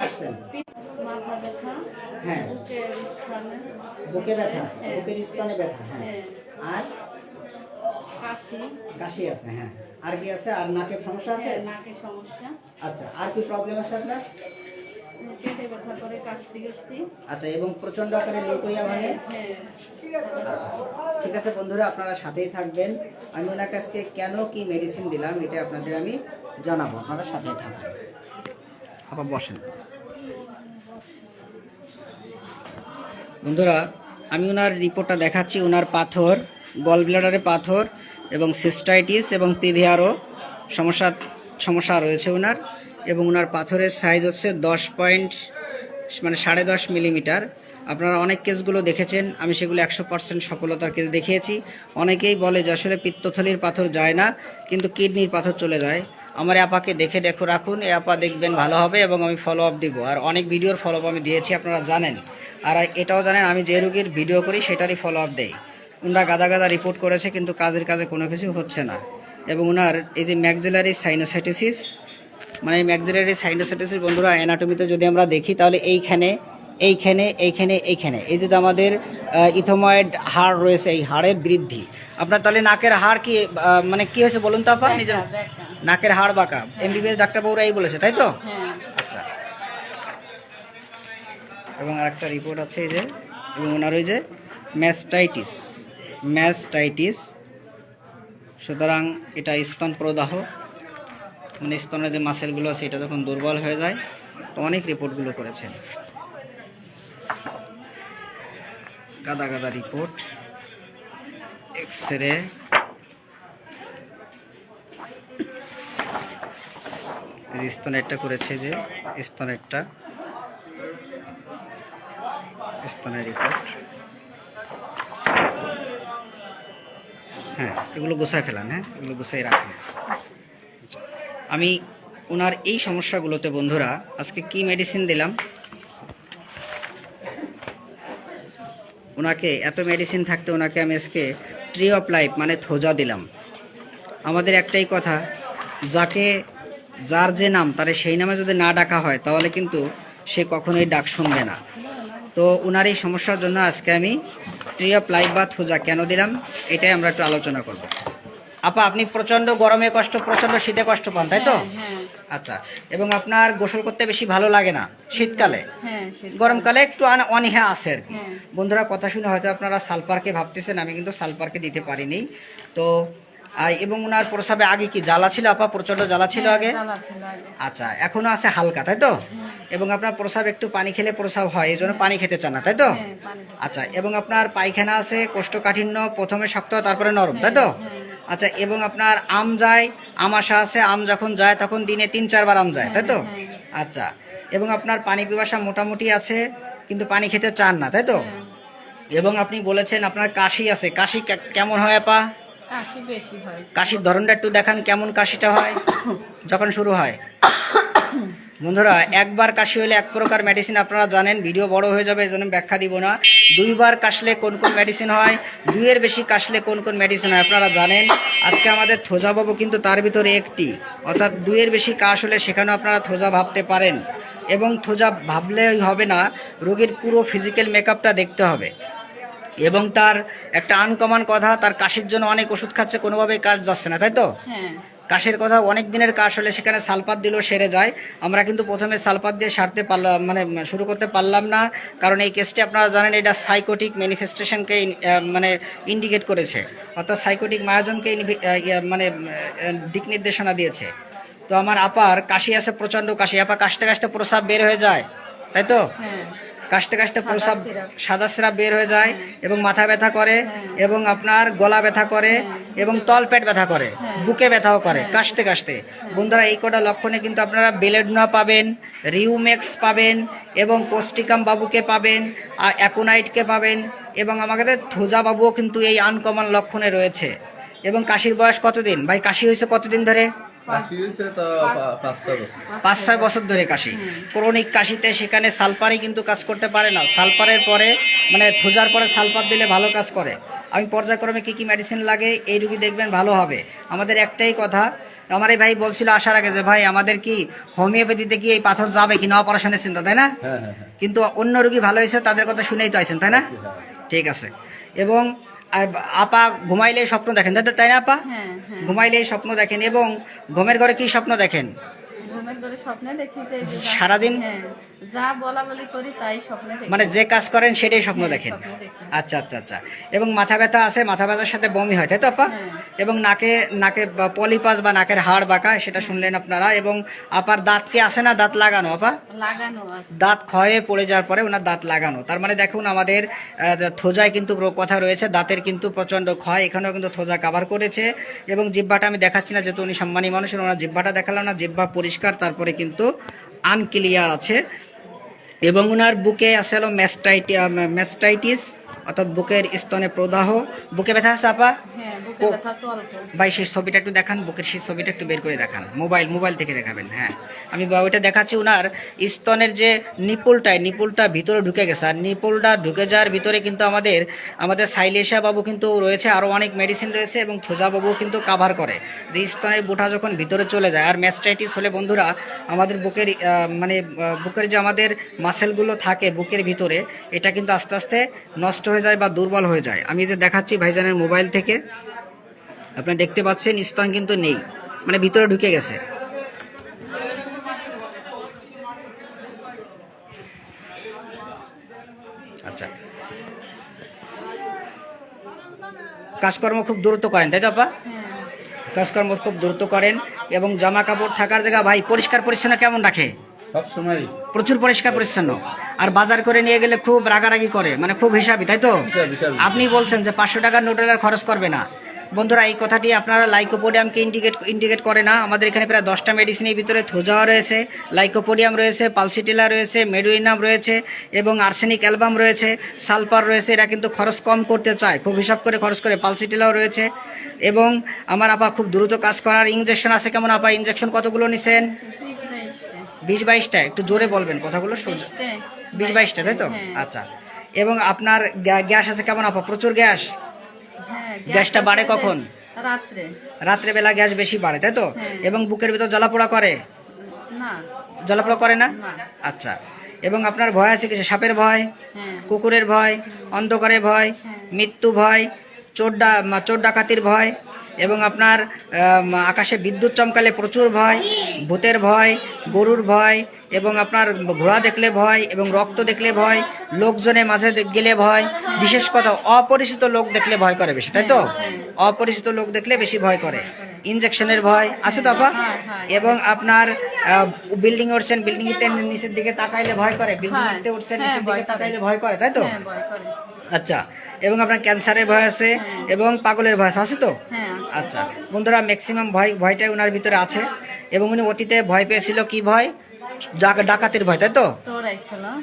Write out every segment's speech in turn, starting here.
আসছেন মাথা ব্যথা হ্যাঁ। বুকের স্থানে। বুকে ব্যথা হ্যাঁ। বুকের স্তনে ব্যথা হ্যাঁ। হ্যাঁ। আর? কাশি। কাশি আছে হ্যাঁ। আর কি আছে? আর নাকের সমস্যা আছে? হ্যাঁ, সমস্যা। আচ্ছা আর কি প্রবলেম আছে আপনার? পেটে ব্যথা করে কাশতে কাশতে আচ্ছা এবং প্রচণ্ড আকারে ভাঙে? হ্যাঁ আচ্ছা ঠিক আছে বন্ধুরা আপনারা সাথেই থাকবেন। আমি ওনার কাছকে কেন কি মেডিসিন দিলাম এটা আপনাদের আমি জানাব। আপনারা সাথেই থাকবেন। আবার বসেন। বন্ধুরা, আমি ওনার রিপোর্টটা দেখাচ্ছি। ওনার পাথর গল ব্লাডারে পাথর এবং সিস্টাইটিস এবং পিভিআরও সমস্যা সমস্যা রয়েছে ওনার এবং ওনার পাথরের সাইজ হচ্ছে দশ পয়েন্ট মানে সাড়ে দশ মিলিমিটার আপনারা অনেক কেসগুলো দেখেছেন, আমি সেগুলো একশো পার্সেন্ট সফলতার কেস দেখিয়েছি। অনেকেই বলে যে আসলে পিত্তথলির পাথর যায় না, কিন্তু কিডনির পাথর চলে যায়। আমার আপাকে দেখে দেখো রাখুন, এই আপা দেখবেন ভালো হবে এবং আমি ফলো আপ দিব। আর অনেক ভিডিওর ফলো আপ আমি দিয়েছি, আপনারা জানেন। আর এটাও জানেন, আমি যে রুগীর ভিডিও করি, সেটারই ফলো আপ দেই। ওনারা গাদা গাদা রিপোর্ট করেছে, কিন্তু কাজের কাজে কোনো কিছু হচ্ছে না। এবং ওনার এই যে ম্যাকজেলারি সাইনোসাইটিসিস মানে ম্যাকজেলারি সাইনোসাইটিসিস বন্ধুরা অ্যানাটমিতে যদি আমরা দেখি, তাহলে এইখানে এইখানে এইখানে এইখানে। এই যে আমাদের ইথোময়েড হাড় রয়েছে এই হাড়ের বৃদ্ধি। আপনার তাহলে নাকের হাড় কি মানে কি হয়েছে বলুন তো আপনার? নিজের। নাকের হাড় বাঁকা। এমবিবিএস ডাক্তারবাবুরা এই বলেছে তাই তো? হ্যাঁ। আচ্ছা। এবং আরেকটা রিপোর্ট আছে এই যে এবং ওনার ওই যে ম্যাস্টাইটিস। ম্যাস্টাইটিস। সুতরাং এটা স্তন প্রদাহ মানে স্তনের যে মাসেলগুলো আছে এটা যখন দুর্বল হয়ে যায় তো অনেক রিপোর্টগুলো করেছেন। গাদা গাদা রিপোর্ট এক্স রে স্তনেরটা করেছে যে, স্তনেরটা, স্তনের রিপোর্ট হ্যাঁ এগুলো গোছায় ফেলান হ্যাঁ এগুলো গোছায় রাখেন। আমি ওনার এই সমস্যাগুলোতে বন্ধুরা, আজকে কি মেডিসিন দিলাম? ওনাকে এত মেডিসিন থাকতে ওনাকে আমি আজকে ট্রি অফ লাইফ মানে থোজা দিলাম। আমাদের একটাই কথা, যাকে, যার যে নাম, তারে সেই নামে যদি না ডাকা হয়, তাহলে কিন্তু সে কখনোই ডাক শুনবে না। তো ওনার এই সমস্যার জন্য আজকে আমি ট্রি অফ লাইফ বা থোজা কেন দিলাম, এটাই আমরা একটু আলোচনা করব। আপা, আপনি প্রচণ্ড গরমে কষ্ট, প্রচণ্ড শীতে কষ্ট পান, তাই তো? হ্যাঁ। আচ্ছা এবং আপনার গোসল করতে বেশি ভালো লাগে না শীতকালে? হ্যাঁ গরমকালে একটু অনীহা আছে আর কি। হ্যাঁ। বন্ধুরা কথা শুনে হয়তো আপনারা সালপারকে ভাবতেছেন আমি কিন্তু সালপারকে দিতে পারিনি। তো এবং ওনার প্রসাবে আগে কি জ্বালা ছিল আপা? প্রচণ্ড জ্বালা ছিল হ্যাঁ, আগে? জ্বালা ছিল আগে। আচ্ছা এখনও আছে হালকা তাই তো? এবং আপনার প্রসাব একটু পানি খেলে প্রসাব হয় এই জন্য পানি খেতে চান না তাই তো। আচ্ছা এবং আপনার পায়খানা আছে কোষ্ঠকাঠিন্য প্রথমে শক্ত তারপরে নরম তাই তো। আচ্ছা এবং আপনার আম যায় আমাশা আছে আম যখন যায় তখন দিনে তিন চারবার আম যায় তাই তো? হ্যাঁ, আচ্ছা এবং আপনার পানি পিপাসা মোটামুটি আছে কিন্তু পানি খেতে চান না তাই তো? হ্যাঁ। এবং আপনি বলেছেন আপনার কাশি আছে কাশি কেমন হয় আপা? কাশি বেশি হয়। কাশির ধরনটা একটু দেখান কেমন কাশিটা হয় যখন শুরু হয়। বন্ধুরা, একবার কাশি হলে এক প্রকার মেডিসিন আপনারা জানেন ভিডিও বড় হয়ে যাবে, এই জন্য ব্যাখ্যা দিব না। দুইবার কাশলে কোন কোন মেডিসিন হয়, দুইয়ের বেশি কাশলে কোন কোন মেডিসিন হয় আপনারা জানেন। আজকে আমাদের থোজা বাবু কিন্তু তার ভিতরে একটি, অর্থাৎ দুইয়ের বেশি কাশ হলে সেখানেও আপনারা থোজা ভাবতে পারেন। এবং থোজা ভাবলেই হবে না, রোগীর পুরো ফিজিক্যাল মেকআপটা দেখতে হবে। এবং তার একটা আনকমন কথা, তার কাশির জন্য অনেক ওষুধ খাচ্ছে, কোনোভাবেই কাজ যাচ্ছে না, তাই তো? হ্যাঁ। কাশের কথা, অনেক দিনের কাশ হলে সেখানে সালপাত দিলেও সেরে যায়। আমরা কিন্তু প্রথমে সালপাত দিয়ে সারতে পারলাম মানে শুরু করতে পারলাম না, কারণ এই কেসটি আপনারা জানেন, এটা সাইকোটিক ম্যানিফেস্টেশনকে মানে ইন্ডিকেট করেছে। অর্থাৎ সাইকোটিক মায়াজনকে মানে দিক নির্দেশনা দিয়েছে। তো আমার আপার কাশি আছে, প্রচণ্ড কাশি, আপা কাশতে কাশতে প্রসাব বের হয়ে যায়, তাই তো? হ্যাঁ। কাশতে কাশতে প্রসাব সাদা সিরাপ। বের হয়ে যায় এবং মাথা ব্যথা করে হ্যাঁ। এবং আপনার গলা ব্যথা করে এবং তলপেট ব্যথা করে হ্যাঁ। বুকে ব্যথাও করে হ্যাঁ। কাশতে কাশতে। বন্ধুরা এই কটা লক্ষণে কিন্তু আপনারা বেলেডনা পাবেন রিউমেক্স পাবেন এবং কোস্টিকাম বাবুকে পাবেন আর অ্যাকোনাইটকে পাবেন এবং আমাদের থোজা বাবুও কিন্তু এই আনকমন লক্ষণে রয়েছে। এবং কাশির বয়স কতদিন? ভাই কাশি হয়েছে কতদিন ধরে? পাঁচ ছয় বছর। ধরে কাশি। ক্রনিক কাশিতে সেখানে সালপারই কিন্তু কাজ করতে পারে না। সালপারের পরে মানে থোজার পরে সালপার দিলে ভালো কাজ করে। আমি পর্যায়ক্রমে কি কি মেডিসিন লাগে এই রুগী দেখবেন ভালো হবে। আমাদের একটাই কথা আমার এই ভাই বলছিল আসার আগে যে ভাই আমাদের কি হোমিওপ্যাথিতে কি এই পাথর যাবে কিনা অপারেশনের চিন্তা তাই না? হ্যাঁ হ্যাঁ হ্যাঁ। কিন্তু অন্য রুগী ভালো হয়েছে তাদের কথা শুনেই তো আইছেন তাই না? ঠিক আছে। এবং আর আপা ঘুমাইলে স্বপ্ন দেখেন। তাই তাই না আপা? হ্যাঁ হ্যাঁ। ঘুমাইলে স্বপ্ন দেখেন এবং ঘুমের ঘরে কি স্বপ্ন দেখেন? ঘুমের ঘরে স্বপ্নে দেখি যে যে যা- সারাদিন? হ্যাঁ যা বলা বলি করি তাই স্বপ্নে দেখি। মানে যে কাজ করেন সেটাই স্বপ্ন হ্যাঁ, দেখেন। আচ্ছা আচ্ছা আচ্ছা। এবং মাথা ব্যথা আছে মাথা ব্যথার সাথে বমি হয় তাই তো আপা? হ্যাঁ। এবং নাকে নাকে পলিপাস বা নাকের হাড় বাঁকা সেটা শুনলেন আপনারা। এবং আপার দাঁত কি আছে না দাঁত লাগানো আপা? লাগানো দাঁত ক্ষয়ে পড়ে যাওয়ার পরে ওনার দাঁত লাগানো। তার মানে দেখুন আমাদের থোজায় কিন্তু কথা রয়েছে দাঁতের কিন্তু প্রচণ্ড ক্ষয় এখানেও কিন্তু থোজা কাভার করেছে। এবং জিব্বাটা আমি দেখাচ্ছি না যেহেতু উনি সম্মানী মানুষ ওনার জিব্বাটা দেখালাম না জিব্বা পরিষ্কার তারপরে কিন্তু আনক্লিয়ার আছে। এবং ওনার বুকে আছে হলো ম্যাস্টাইটি ম্যাস্টাইটিস অর্থাৎ বুকের স্তনে প্রদাহ। বুকে ব্যথা আছে আপা? ভাই সেই ছবিটা একটু দেখান, বুকের সেই ছবিটা একটু বের করে দেখান। মোবাইল মোবাইল থেকে দেখাবেন হ্যাঁ। আমি ওইটা দেখাচ্ছি ওনার স্তনের যে নিপুলটায়, নিপুলটা ভিতরে ঢুকে গেছে। আর নিপুলটা ঢুকে যাওয়ার ভিতরে কিন্তু আমাদের আমাদের সাইলেশা বাবু কিন্তু রয়েছে আরও অনেক মেডিসিন রয়েছে এবং থোজা বাবু কিন্তু কাভার করে। যে স্তনের বুটা যখন ভিতরে চলে যায়, আর ম্যাস্টাইটিস হলে বন্ধুরা, আমাদের বুকের মানে বুকের যে আমাদের মাসেলগুলো থাকে বুকের ভিতরে, এটা কিন্তু আস্তে আস্তে নষ্ট হয়ে যায় বা দুর্বল হয়ে যায়। আমি যে দেখাচ্ছি ভাইজানের মোবাইল থেকে আপনারা দেখতে পাচ্ছেন স্তন কিন্তু নেই। মানে ভিতরে ঢুকে গেছে। আচ্ছা। কাজকর্ম খুব দ্রুত করেন তাই তো আপা? হ্যাঁ। কাজকর্ম খুব দ্রুত করেন এবং জামা কাপড় থাকার জায়গা ভাই পরিষ্কার পরিচ্ছন্ন কেমন রাখে? সব সময় প্রচুর পরিষ্কার পরিচ্ছন্ন। আর বাজার করে নিয়ে গেলে খুব রাগারাগি করে মানে খুব হিসাবি তাই তো? আপনি বলছেন যে পাঁচশো টাকার নোটের আর খরচ করবে না। বন্ধুরা এই কথাটি আপনারা লাইকোপোডিয়ামকে ইন্ডিকেট ইন্ডিকেট করে না। আমাদের এখানে প্রায় দশটা মেডিসিনের ভিতরে থোজাওয়া রয়েছে। লাইকোপোডিয়াম রয়েছে পালসিটিলা রয়েছে মেডুইনাম রয়েছে এবং আর্সেনিক অ্যালবাম রয়েছে সালফার রয়েছে। এরা কিন্তু খরচ কম করতে চায় খুব হিসাব করে খরচ করে। পালসিটিলাও রয়েছে। এবং আমার আপা খুব দ্রুত কাজ করার ইঞ্জেকশন আছে। কেমন আপা ইঞ্জেকশন কতগুলো নিছেন? বিশ বাইশটা একটু জোরে বলবেন কথাগুলো শুন বিশ বাইশটা তাই তো? হ্যাঁ। আচ্ছা। এবং আপনার গ্যাস আছে কেমন আপা? প্রচুর গ্যাস? গ্যাসটা বাড়ে কখন? রাত্রে। রাত্রেবেলা গ্যাস বেশি বাড়ে তাই তো? হ্যাঁ। এবং বুকের ভিতর জ্বালাপোড়া করে? না। জ্বালাপোড়া করে না? আচ্ছা। এবং আপনার ভয় আছে কিছু সাপের ভয়? হ্যাঁ। কুকুরের ভয়? অন্ধকারের ভয়? হ্যাঁ। মৃত্যু ভয়? চোর ডা- চোর ডাকাতির ভয়? এবং আপনার আকাশে বিদ্যুৎ চমকালে প্রচুর ভয় ভূতের ভয় গরুর ভয় এবং আপনার ঘোড়া দেখলে ভয় এবং রক্ত দেখলে ভয় লোকজনের মাঝে গেলে ভয় বিশেষ কথা অপরিচিত লোক দেখলে ভয় করে বেশি তাই তো? অপরিচিত লোক দেখলে বেশি ভয় করে। ইনজেকশনের ভয় আছে তো আপা? হ্যাঁ, হ্যাঁ। এবং আপনার বিল্ডিং উঠছেন বিল্ডিং নিচের দিকে তাকাইলে ভয় করে বিল্ডিং হ্যাঁ, উঠছেন নিচের দিকে তাকাইলে ভয় করে তাই তো? আচ্ছা এবং আপনার ক্যান্সারের ভয় আছে এবং পাগলের ভয় আছে, আছে তো? আচ্ছা বন্ধুরা ম্যাক্সিমাম ভয় ভয়টাই ওনার ভিতরে আছে এবং উনি অতীতে ভয় পেয়েছিল কি ভয়? ডাকাতির ভয় তাই তো?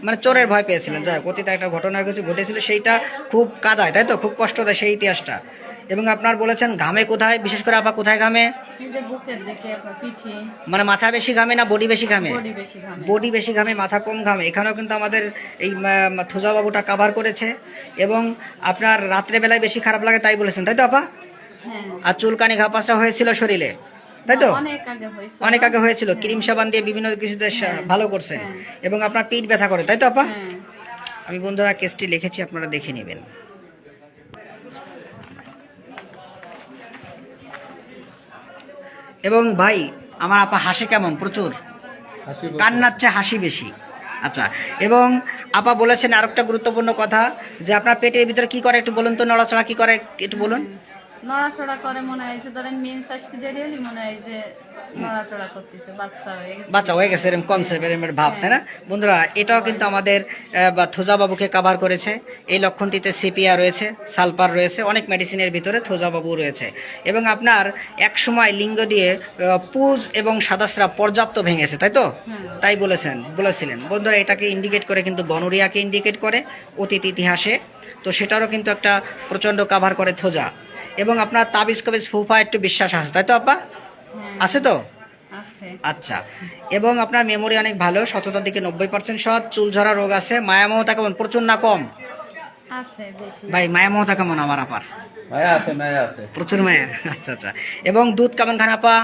মানে চোরের ভয় পেয়েছিলেন। যাই অতীতে একটা ঘটনা কিছু ঘটেছিল সেইটা খুব কাদায় তাই তো? খুব কষ্ট দেয় সেই ইতিহাসটা। এবং আপনার বলেছেন ঘামে কোথায়? বিশেষ করে আপা কোথায় ঘামে? মানে মাথা বেশি ঘামে না বডি বেশি ঘামে? বডি বেশি ঘামে। মাথা কম ঘামে। এখানেও কিন্তু আমাদের এই থোজা বাবুটা কাভার করেছে। এবং আপনার রাত্রেবেলায় বেশি খারাপ লাগে তাই বলেছেন তাই তো আপা? হ্যাঁ। আর চুলকানি ঘাপাসটা হয়েছিল শরীরে। তাই তো? অনেক আগে হয়েছে। অনেক আগে হয়েছিল। ক্রিম সাবান দিয়ে বিভিন্ন কিছুতে হ্যাঁ। ভালো করছেন হ্যাঁ। এবং আপনার পিঠ ব্যথা করে তাই তো আপা? হ্যাঁ। আমি বন্ধুরা কেসটি লিখেছি আপনারা দেখে নেবেন। এবং ভাই আমার আপা হাসে কেমন? প্রচুর। কান্নার চেয়ে হাসি বেশি। আচ্ছা এবং আপা বলেছেন আরেকটা গুরুত্বপূর্ণ কথা যে আপনার পেটের ভিতরে কি করে একটু বলুন তো নড়াচড়া কি করে একটু বলুন। নড়াচড়া করে মনে হয় যে ধরেন মেন্স আসতে দেরি হলে মনে হয় যে নড়াচড়া করতেছে বাচ্চা হয়ে গেছে। বাচ্চা হয়ে গেছে এরকম কনসেপ্ট এরকম ভাব তাই না? বন্ধুরা এটাও কিন্তু আমাদের আহ, বা থোজা বাবুকে কাভার করেছে। এই লক্ষণটিতে সিপিয়া রয়েছে সালপার রয়েছে অনেক মেডিসিনের ভিতরে থোজা বাবু রয়েছে। এবং আপনার এক সময় লিঙ্গ দিয়ে পুজ এবং সাদাসরা পর্যাপ্ত ভেঙেছে তাই তো? তাই বলেছেন বলেছিলেন। বন্ধুরা এটাকে ইন্ডিকেট করে কিন্তু গনোরিয়াকে ইন্ডিকেট করে অতীত ইতিহাসে। তো সেটারও কিন্তু একটা প্রচণ্ড কাভার করে থোজা। এবং আপনার তাবিজ কবিজ ফুফা একটু বিশ্বাস আছে তাই তো আপা? হ্যাঁ। আছে তো? আচ্ছা। এবং আপনার মেমোরি অনেক ভালো সততার দিকে নব্বই পার্সেন্ট সৎ চুল ঝরা রোগ আছে মায়া মমতা কেমন? প্রচুর না কম? ভাই মায়া মমতা কেমন আমার আপার? মায়া আছে মায়া আছে। প্রচুর মায়া। আচ্ছা আচ্ছা। এবং দুধ কেমন খান আপা?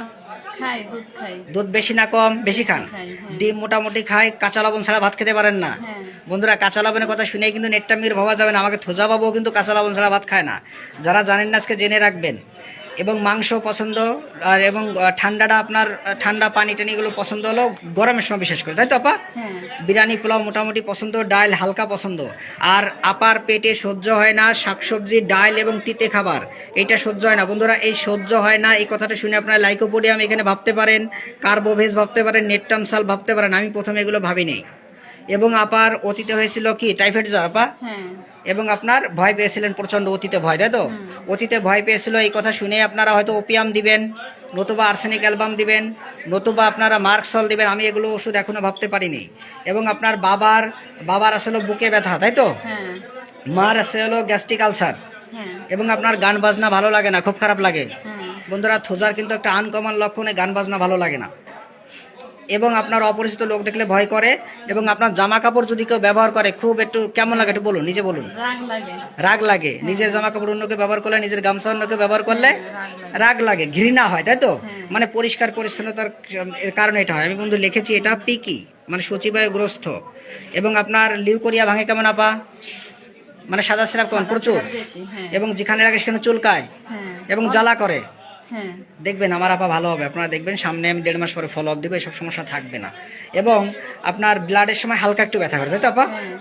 দুধ বেশি না কম বেশি খান। হ্যাঁ। ডিম মোটামুটি খায় কাঁচা লবণ ছাড়া ভাত খেতে পারেন না। হ্যাঁ। বন্ধুরা কাঁচা লবণের কথা শুনে কিন্তু নেটটা মির ভাবা যাবে না। আমাকে থোজা বাবুও কিন্তু কাঁচা লবণ ছাড়া ভাত খায় না। যারা জানেন না আজকে জেনে রাখবেন। এবং মাংস পছন্দ আর এবং ঠান্ডাটা আপনার ঠান্ডা পানি টানি এগুলো পছন্দ হলো গরমের সময় বিশেষ করে তাই তো আপা? হ্যাঁ। বিরিয়ানি পোলাও মোটামুটি পছন্দ ডাল হালকা পছন্দ। আর আপার পেটে সহ্য হয় না শাকসবজি ডাল এবং তিতে খাবার এটা সহ্য হয় না। বন্ধুরা এই সহ্য হয় না এই কথাটা শুনে আপনারা লাইকোপোডিয়াম এখানে ভাবতে পারেন কার্বোভেজ ভাবতে পারেন নেটটামসাল ভাবতে পারেন আমি প্রথমে এগুলো ভাবিনি। এবং আপার অতীতে হয়েছিল কি? টাইফয়েড জ্বর আপা? হ্যাঁ। এবং আপনার ভয় পেয়েছিলেন প্রচণ্ড অতীতে ভয় তাই তো? অতীতে ভয় পেয়েছিল এই কথা শুনে আপনারা হয়তো ওপিয়াম দিবেন নতুবা আর্সেনিক অ্যালবাম দিবেন নতুবা আপনারা মার্কসল দিবেন আমি এগুলো ওষুধ এখনও ভাবতে পারিনি। এবং আপনার বাবার বাবার আসলে বুকে ব্যথা তাই তো? হ্যাঁ। মার আছে হলো গ্যাস্ট্রিক আলসার এবং আপনার গান বাজনা ভালো লাগে না খুব খারাপ লাগে। হ্যাঁ। বন্ধুরা থোজার কিন্তু একটা আনকমন লক্ষণে গান বাজনা ভালো লাগে না। এবং আপনার অপরিচিত লোক দেখলে ভয় করে এবং আপনার জামা কাপড় যদি কেউ ব্যবহার করে খুব একটু কেমন লাগে একটু বলুন নিজে বলুন। রাগ লাগে। নিজের জামা কাপড় অন্যকে ব্যবহার করলে নিজের গামছা অন্যকে ব্যবহার করলে রাগ লাগে। ঘৃণা হয় তাই তো? হ্যাঁ। মানে পরিষ্কার পরিচ্ছন্নতার কারণে এটা হয়। আমি বন্ধু লিখেছি এটা পিকি মানে সচিবায়গ্রস্ত এবং আপনার লিউকোরিয়া ভাঙে কেমন আপা? মানে সাদা সিরাপ কেমন? প্রচুর। হ্যাঁ। এবং যেখানে লাগে সেখানে চুলকায়। হ্যাঁ। এবং জ্বালা করে। হ্যাঁ দেখবেন আমার আপা ভালো হবে। আপনারা দেখবেন সামনে আমি দেড় মাস পরে ফলো আপ দেবো এসব সমস্যা থাকবে না। এবং আপনার ব্লাডের সময় হালকা একটু ব্যথা করে তাই তো আপা? হ্যাঁ।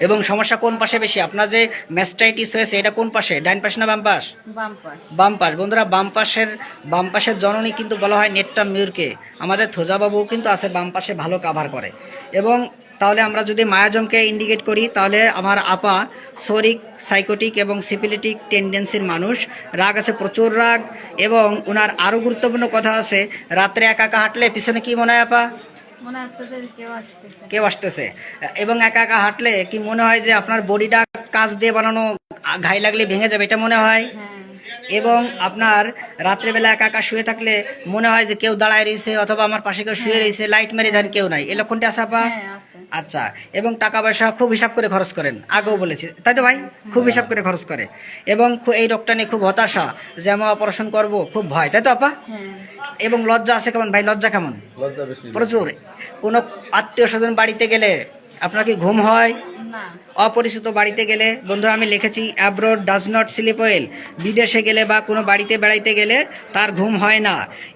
এবং সমস্যা কোন পাশে বেশি? আপনার যে ম্যাস্টাইটিস হয়েছে এটা কোন পাশে? ডাইন পাশে না বাম পাশ? বাম পাশ। বন্ধুরা বাম পাশের বাম পাশের জননী কিন্তু বলা হয় নেটটা মিউরকে। আমাদের থোজাবাবু কিন্তু আছে বাম পাশে ভালো কাভার করে। এবং তাহলে আমরা যদি মায়াজমকে ইন্ডিকেট করি তাহলে আমার আপা সরিক সাইকোটিক এবং সিপিলিটিক টেন্ডেন্সির মানুষ। রাগ আছে প্রচুর রাগ। এবং ওনার আরও গুরুত্বপূর্ণ কথা আছে রাত্রে একা একা হাঁটলে পিছনে কি মনে হয় আপা? কেউ আসতেছে। এবং একা একা হাঁটলে কি মনে হয় যে আপনার বডিটা কাজ দিয়ে বানানো ঘাই লাগলে ভেঙে যাবে এটা মনে হয়? হ্যাঁ। এবং আপনার রাত্রেবেলা একা একা শুয়ে থাকলে মনে হয় যে কেউ দাঁড়ায় রয়েছে অথবা আমার পাশে কেউ শুয়ে রয়েছে লাইট মেরে ধান কেউ নাই। এ লক্ষণটা আসা আপা? হ্যাঁ আচ্ছা এবং টাকা পয়সা খুব হিসাব করে খরচ করেন আগেও বলেছি তাই তো ভাই? খুব হিসাব করে খরচ করে এবং এই রোগটা নিয়ে খুব হতাশা যে আমি অপারেশন করব খুব ভয় তাই তো আপা? হ্যাঁ। এবং লজ্জা আছে কেমন ভাই? লজ্জা কেমন? প্রচুর। কোনো আত্মীয় স্বজন বাড়িতে গেলে আপনার কি ঘুম হয়? অপরিচিত বাড়িতে গেলে বন্ধুরা আমি লিখেছি abroad does not sleep well বিদেশে গেলে বা কোনো বাড়িতে বেড়াইতে গেলে তার ঘুম হয় না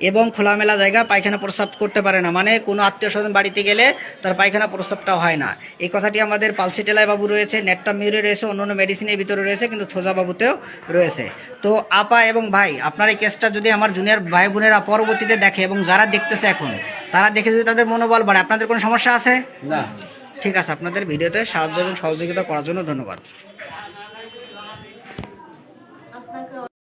এবং খোলামেলা জায়গা পায়খানা প্রস্রাব করতে পারে না। মানে কোনো আত্মীয় স্বজন বাড়িতে গেলে তার পায়খানা প্রস্রাবটাও হয় না। এই কথাটি আমাদের পালসিটেলায় বাবু রয়েছে নেটটা মিউরে রয়েছে অন্য অন্য মেডিসিনের ভিতরে রয়েছে কিন্তু থোজা বাবুতেও রয়েছে। তো আপা এবং ভাই আপনার এই কেসটা যদি আমার জুনিয়র ভাই বোনেরা পরবর্তীতে দেখে এবং যারা দেখতেছে এখন তারা দেখে যদি তাদের মনোবল বাড়ে আপনাদের কোনো সমস্যা আছে? না। ঠিক আছে আপনাদের ভিডিওতে সাহায্য এবং সহযোগিতা করার জন্য ধন্যবাদ।